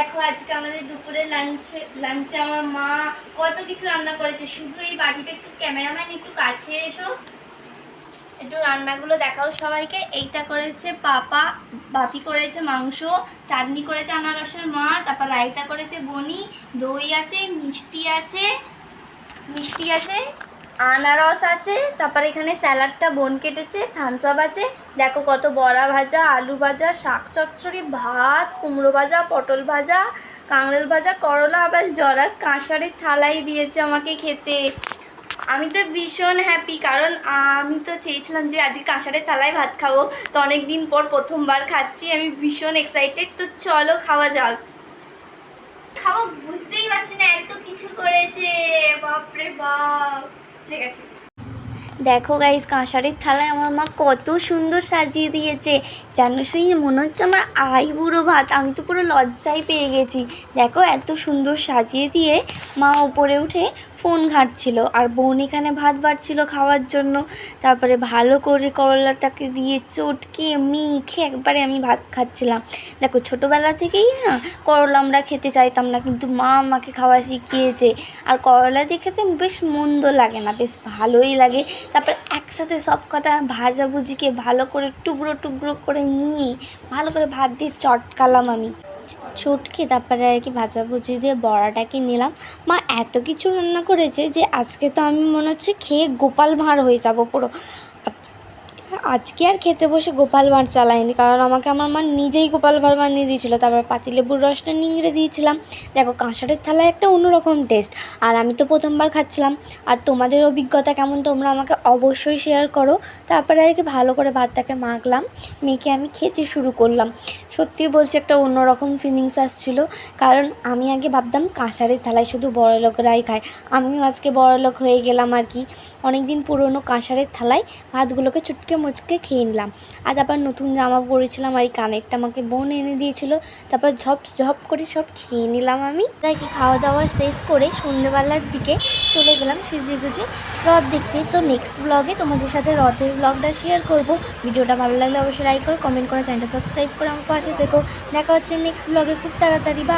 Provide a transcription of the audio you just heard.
দেখো আজকে আমাদের দুপুরে লাঞ্চে লাঞ্চে আমার মা কত কিছু রান্না করেছে। শুধু এই বাটিটা একটু ক্যামেরাম্যান একটু কাছে এসো। একটু রান্নাগুলো দেখাও সবাইকে। এইটা করেছে পাপা, বাপি করেছে মাংস, চাটনি করেছে আনারসের মা তারপর রায়তা করেছে বনি, দই আছে, মিষ্টি আছে মিষ্টি আছে। আনারস আছে, তারপর এখানে স্যালাডটা বোন কেটেছে থামস আপ আছে। দেখো কত বড়া ভাজা, আলু ভাজা, শাক চচ্চড়ি, ভাত, কুমড়ো ভাজা, পটল ভাজা, কাঁকড়েল ভাজা, করলা, আবার জরার কাঁসারের থালাই দিয়েছে আমাকে খেতে। আমি তো ভীষণ হ্যাপি কারণ আমি তো চেয়েছিলাম যে আজকে কাঁসারের থালায় ভাত খাব। তো অনেক দিন পর প্রথমবার খাচ্ছি, আমি ভীষণ এক্সাইটেড তো চলো খাওয়া যাক। খাব, বুঝতেই পারছি না, এত কিছু করেছে, বাপরে বাপ। দেখো গাইজ কাঁসারের থালায় আমার মা কত সুন্দর সাজিয়ে দিয়েছে। যেন সেই মনে হচ্ছে আমার আই বুড়ো ভাত, আমি তো পুরো লজ্জায় পেয়ে গেছি। দেখো এত সুন্দর সাজিয়ে দিয়ে মা ওপরে উঠে ফোন ঘাঁটছিল আর বোন এখানে ভাত বাড়ছিল খাওয়ার জন্য। তারপরে ভালো করে করলাটাকে দিয়ে চটকে মিখে একবারে আমি ভাত খাচ্ছিলাম। দেখো, ছোটোবেলা থেকেই না করলা আমরা খেতে চাইতাম না, কিন্তু মা আমাকে খাওয়া শিখিয়েছে। আর করলা দিয়ে খেতে বেশ মন্দ লাগে না, বেশ ভালোই লাগে। তারপর একসাথে সব কটা ভাজাভুজিকে ভালো করে টুকরো টুকরো করে নিয়ে ভালো করে ভাত দিয়ে চটকালাম আমি। চটকে, তারপরে আর কি ভাজাভুজি দিয়ে বড়াটাকে নিলাম। মা এত কিছু রান্না করেছে যে আজকে তো আমি মনে হচ্ছে খেয়ে গোপাল ভাঁড় হয়ে যাব পুরো। আজকে আর খেতে বসে গোপাল ভাঁড় চালাইনি, কারণ আমাকে আমার মা নিজেই গোপাল ভাঁড় বানিয়ে দিয়েছিলো। তারপর পাতিলেবুর রসটা নিংড়ে দিয়েছিলাম। দেখো, কাঁসারের থালায় একটা অন্যরকম টেস্ট আর আমি তো প্রথমবার খাচ্ছিলাম। আর তোমাদের অভিজ্ঞতা কেমন তোমরা আমাকে অবশ্যই শেয়ার করো। তারপরে আর কি ভালো করে ভাতটাকে মাখলাম, মেখে আমি খেতে শুরু করলাম। সত্যি বলছি, একটা অন্যরকম ফিলিংস আসছিল। কারণ আমি আগে ভাবতাম, কাঁসারের থালায় শুধু বড় লোকরাই খায়। আমিও আজকে বড় লোক হয়ে গেলাম আর কি। অনেক দিন পুরনো কাঁসারের থালায় ভাতগুলোকে চুটকে মুচকে খেয়ে নিলাম। আর তারপর নতুন জামা পরেছিলাম আর এই কানেরটা আমাকে বোন এনে দিয়েছিল। তারপর ঝপ ঝপ করে সব খেয়ে নিলাম আমি। কি খাওয়া দাওয়া শেষ করে সন্ধ্যেবেলার দিকে চলে গেলাম সেজে গুজে। রথ দেখতে। তো নেক্সট ব্লগে তোমাদের সাথে রথের ব্লগটা শেয়ার করব। ভিডিওটা ভালো লাগলে অবশ্যই লাইক করো কমেন্ট করো চ্যানেলটা সাবস্ক্রাইব করে আমার পাশে থেকো। দেখা হচ্ছে নেক্সট ব্লগে খুব তাড়াতাড়ি বা